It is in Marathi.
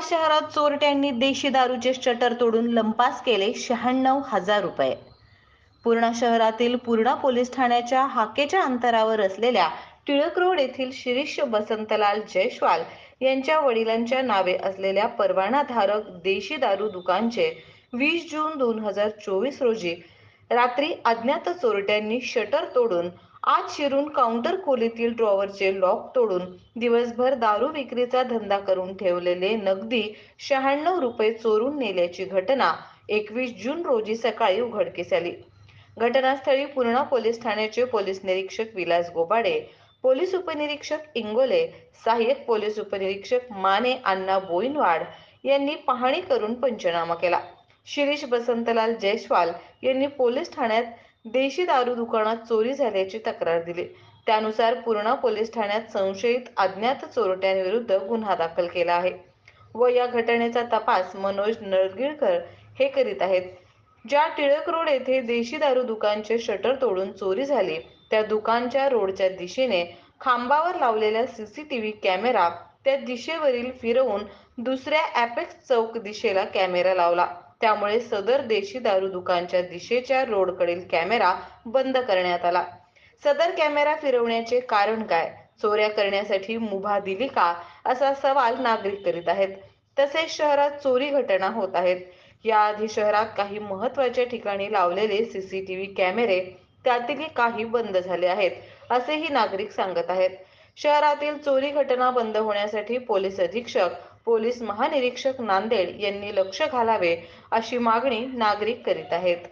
चोरट्यांनी देशी दारूचे शटर तोडून लंपास केले शहाण्णव हजार रुपये. पूर्णा शहरातील पूर्णा पोलीस ठाण्याच्या हाकेच्या अंतरावर असलेल्या टिळक रोड येथील शिरीष बसंतलाल जयस्वाल यांच्या वडिलांच्या नावे असलेल्या परवानाधारक देशी दारू दुकानचे वीस जून दोन हजार चोवीस रोजी रात्री अज्ञात चोरट्यांनी शटर तोडून आत शिरून काउंटर खोलीतील ड्रॉवरचे लॉक तोडून दिवसभर दारू विक्रीचा धंदा करून ठेवलेले नगदी शहाण्णव रुपये चोरून नेल्याची घटना एकवीस जून रोजी सकाळी उघडकीस आली. घटनास्थळी पूर्णा पोलीस ठाण्याचे पोलीस निरीक्षक विलास गोबाडे पोलीस उपनिरीक्षक इंगोले सहाय्यक पोलीस उपनिरीक्षक माने अण्णा बोईनवाड यांनी पाहणी करून पंचनामा केला. शिरीष बसंतलाल जयस्वाल यांनी पोलीस ठाण्यात देशी दारू दुकानात चोरी झाल्याची तक्रार दिली. त्यानुसार पूर्णा पोलीस ठाण्यात संशयित अज्ञात चोरट्यांविरुद्ध गुन्हा दाखल केला आहे. व या घटनेचा तपास मनोज नळगिळकर हे करीत आहेत. ज्या टिळक रोड येथे देशी दारू दुकानचे शटर तोडून चोरी झाली त्या दुकानच्या रोडच्या दिशेने खांबावर लावलेला सीसीटीव्ही कॅमेरा त्या दिशेवरील फिरवून दुसऱ्या ॲपेक्स चौक दिशेला कॅमेरा लावला. त्यामुळे सदर देशी दारू दुकानच्या दिशेच्या रोडकडील कॅमेरा बंद करण्यात आला. सदर कॅमेरा फिरवण्याचे कारण काय? चोऱ्या करण्यासाठी मुभा दिली का? असा सवाल नागरिक करीत आहेत. तसेच शहरात चोरी घटना होत आहेत. याआधी शहरात काही महत्त्वाच्या ठिकाणी लावलेले सीसीटीव्ही कॅमेरे त्यातील काही बंद झाले आहेत असेही नागरिक सांगत आहेत. शहरातील चोरी घटना बंद होण्यासाठी पोलीस अधीक्षक पोलीस महानिरीक्षक नांदेड यांनी लक्ष घालावे अशी मागणी नागरिक करीत आहेत.